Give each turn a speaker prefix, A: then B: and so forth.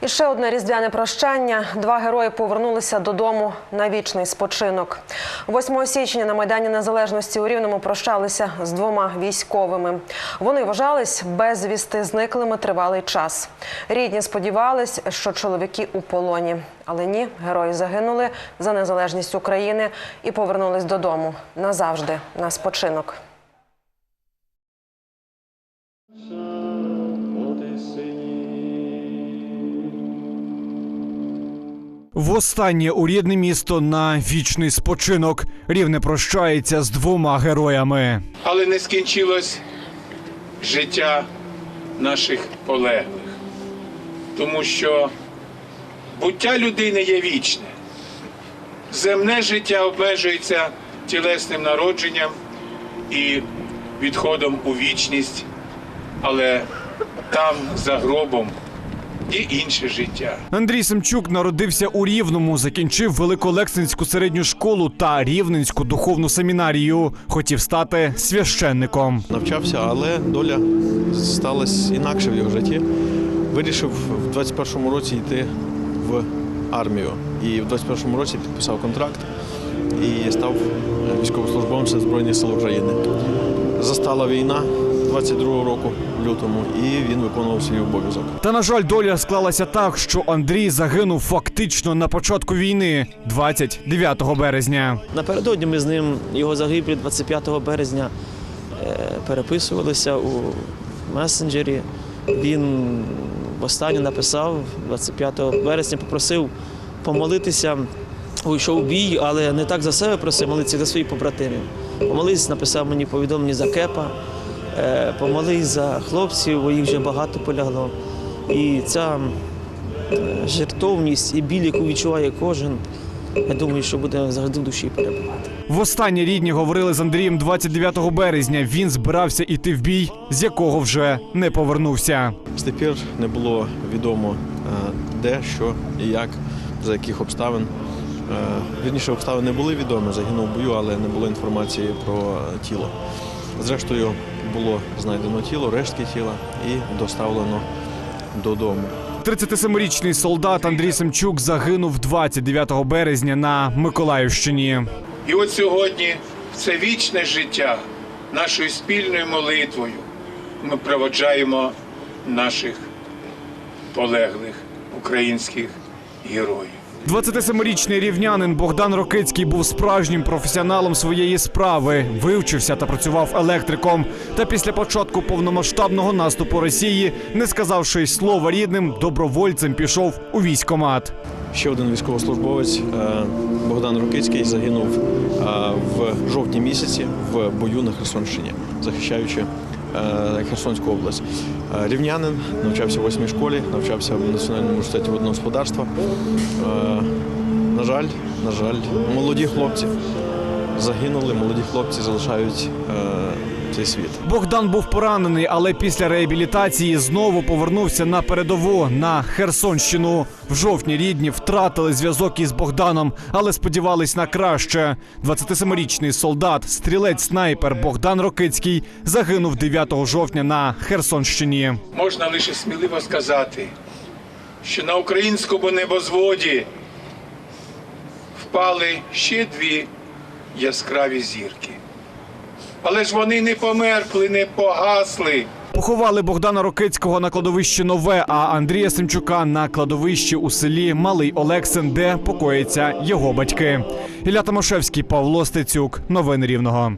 A: І ще одне різдвяне прощання. Два герої повернулися додому на вічний спочинок. 8 січня на Майдані Незалежності у Рівному прощалися з двома військовими. Вони вважались безвісти зниклими тривалий час. Рідні сподівались, що чоловіки у полоні. Але ні, герої загинули за незалежність України і повернулись додому назавжди на спочинок.
B: Востаннє у рідне місто на вічний спочинок. Рівне прощається з двома героями.
C: але не скінчилось життя наших полеглих. Тому що буття людини є вічне. Земне життя обмежується тілесним народженням і відходом у вічність, але там, за гробом, є інше життя.
B: Андрій Семчук народився у Рівному, закінчив Великолексинську середню школу та Рівненську духовну семінарію. Хотів стати священником.
D: навчався, але доля сталася інакше в його житті. Вирішив в 21-му році йти в армію. І в 21-му році підписав контракт і став військовослужбовцем Збройних сил України. Застала війна 22-го року, в лютому, і він виконував свій обов'язок.
B: Та на жаль, доля склалася так, що Андрій загинув фактично на початку війни, 29 березня.
E: Напередодні ми з ним його загибелі 25 березня е, переписувалися у месенджері. Він востаннє написав 25 березня, попросив помолитися. Уйшов бій, але не так за себе просив молитися за своїх побратимів. Помолись, написав мені повідомлення за кепа, помолись за хлопців, бо їх вже багато полягло. І ця е, жертовність і біль, яку відчуває кожен, я думаю, що буде завжди в душі перебувати.
B: Востаннє рідні говорили з Андрієм 29 березня. Він збирався іти в бій, з якого вже не повернувся.
D: Пір не було відомо е, де, що і як, за яких обставин. Е, Вірніше, обставини були відомі, загинув в бою, але не було інформації про е, тіло. Зрештою, було знайдено тіло, рештки тіла і доставлено додому.
B: 37-річний солдат Андрій Семчук загинув 29 березня на Миколаївщині.
C: І от сьогодні в це вічне життя нашою спільною молитвою ми проводжаємо наших полеглих українських героїв.
B: 27-річний рівнянин Богдан Рокицький був справжнім професіоналом своєї справи, вивчився та працював електриком. Та після початку повномасштабного наступу Росії, не сказавши й слова рідним, добровольцем пішов у військомат.
D: Ще один військовослужбовець е, Богдан Рукицький загинув е, в жовтні місяці в бою на Херсонщині, захищаючи Херсонську область. Е, Рівнянин навчався в восьмій школі, навчався в Національному університеті водного господарства. Е, На жаль, на жаль, молоді хлопці загинули, молоді хлопці залишають е, цей світ.
B: Богдан був поранений, але після реабілітації знову повернувся на передову на Херсонщину. В жовтні рідні втратили зв'язок із Богданом, але сподівались на краще. 27-річний солдат, стрілець-снайпер Богдан Рокицький загинув 9 жовтня на Херсонщині.
C: Можна лише сміливо сказати, що на українському небозводі впали ще дві яскраві зірки. Але ж вони не померкли, не погасли.
B: Поховали Богдана Рокицького на кладовищі Нове, а Андрія Семчука на кладовищі у селі Малий Олексин, де покоїться його батьки. Ілля Томашевський, Павло Стецюк. Новини Рівного.